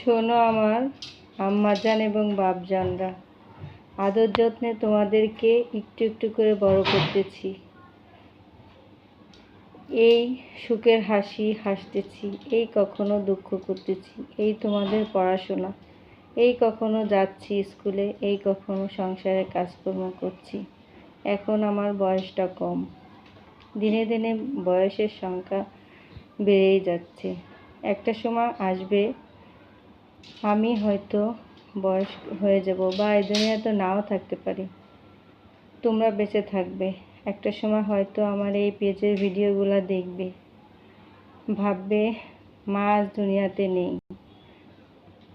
শোনো আমার আম্মাজান এবং বাপজানরা। আদর যত্নে তোমাদেরকে একটু একটু করে বড় করতেছি। এই সুখের হাসি হাসতেছি, এই কখনো দুঃখ করতেছি, এই তোমাদের পড়াশোনা, এই কখনো যাচ্ছি স্কুলে, এই কখনো সংসারে কাজকর্ম করছি। এখন আমার বয়সটা কম। দিনে দিনে বয়সের সংখ্যা বেড়েই যাচ্ছে। একটা সময় আসবে আমি হয়তো বয়স হয়ে যাব বা এই দুনিয়াতে নাও থাকতে পারি। তোমরা বেঁচে থাকবে। একটা সময় হয়তো আমার এই পেজের ভিডিওগুলো দেখবে। ভাববে, মা আজ দুনিয়াতে নেই।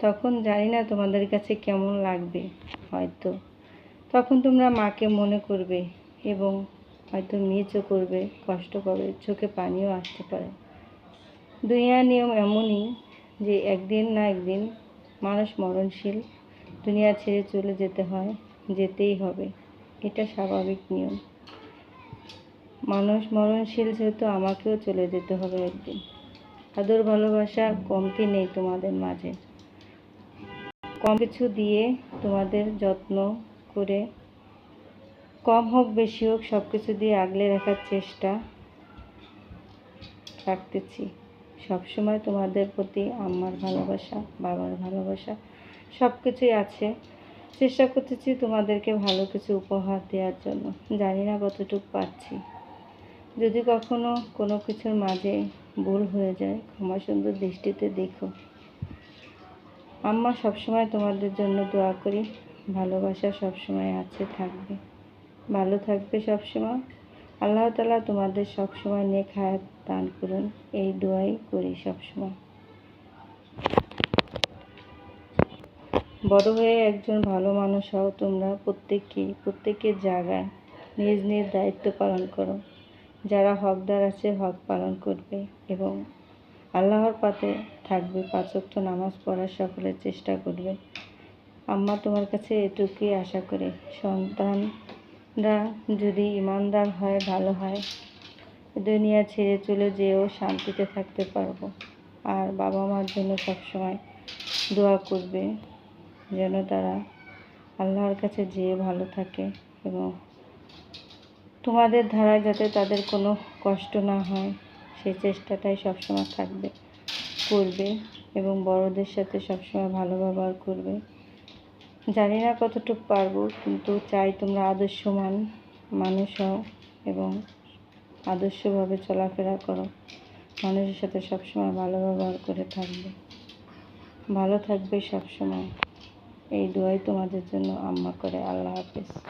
তখন জানি না তোমাদের কাছে কেমন লাগবে হয়তো। তখন তোমরা মাকে মনে করবে এবং হয়তো মিচও করবে, কষ্ট করবে চোখে পানিও আসতে পারে। দুনিয়ার নিয়ম এমনই যে একদিন না একদিন মানুষ মরণশীল, দুনিয়া ছেড়ে চলে যেতে হয়, যেতেই হবে। এটা স্বাভাবিক নিয়ম। মানুষ মরণশীল যেহেতু আমাকেও চলে যেতে হবে একদিন। আদর ভালোবাসা কমতি নেই তোমাদের মাঝে। কম কিছু দিয়ে তোমাদের যত্ন করে, কম হোক বেশি হোক সব কিছু দিয়ে আগলে রাখার চেষ্টা রাখতেছি। সবসময় তোমাদের প্রতি আমার ভালোবাসা, বাবার ভালোবাসা সব কিছুই আছে। চেষ্টা করতেছি তোমাদেরকে ভালো কিছু উপহার দেওয়ার জন্য। জানি না কতটুকু পাচ্ছি যদি কখনো কোনো কিছুর মাঝে ভুল হয়ে যায়, ক্ষমা সুন্দর দৃষ্টিতে দেখো। আম্মা সবসময় তোমাদের জন্য দোয়া করি। ভালোবাসা সবসময় আছে, থাকবে। ভালো থাকবে সবসময়। আল্লাহ তালা তোমাদের সবসময় নেক হায়াত দান করুন। এই দোয়াই করি সবসময় বড় হয়ে একজন ভালো মানুষ হও তোমরা প্রত্যেককেই প্রত্যেকের জায়গায় নিজ নিজ দায়িত্ব পালন করো। যারা হকদার আছে, হক পালন করবে এবং আল্লাহর পাতে থাকবে। পাঁচক্ত নামাজ পড়ার সকলের চেষ্টা করবে। আম্মা তোমার কাছে এটুকুই আশা করে। সন্তানরা যদি ইমানদার হয়, ভালো হয়, দুনিয়া ছেড়ে চলে যেও শান্তিতে থাকতে পারব। আর বাবা মার জন্য সবসময় দোয়া করবে যেন তারা আল্লাহর কাছে যেয়ে ভালো থাকে এবং তোমাদের ধারায় যাতে তাদের কোনো কষ্ট না হয় সেই চেষ্টাটাই সবসময় থাকবে, করবে এবং বড়দের সাথে সবসময় ভালো ব্যবহার করবে। জানি না কতটুকু পারব, কিন্তু চাই তোমরা আদর্শমান মানুষ হও এবং আদর্শভাবে চলাফেরা করো। মানুষের সাথে সবসময় ভালো ব্যবহার করে থাকবে। ভালো থাকবে সবসময়। এই দোয়াই তোমাদের জন্য আম্মা করে। আল্লাহ হাফেজ।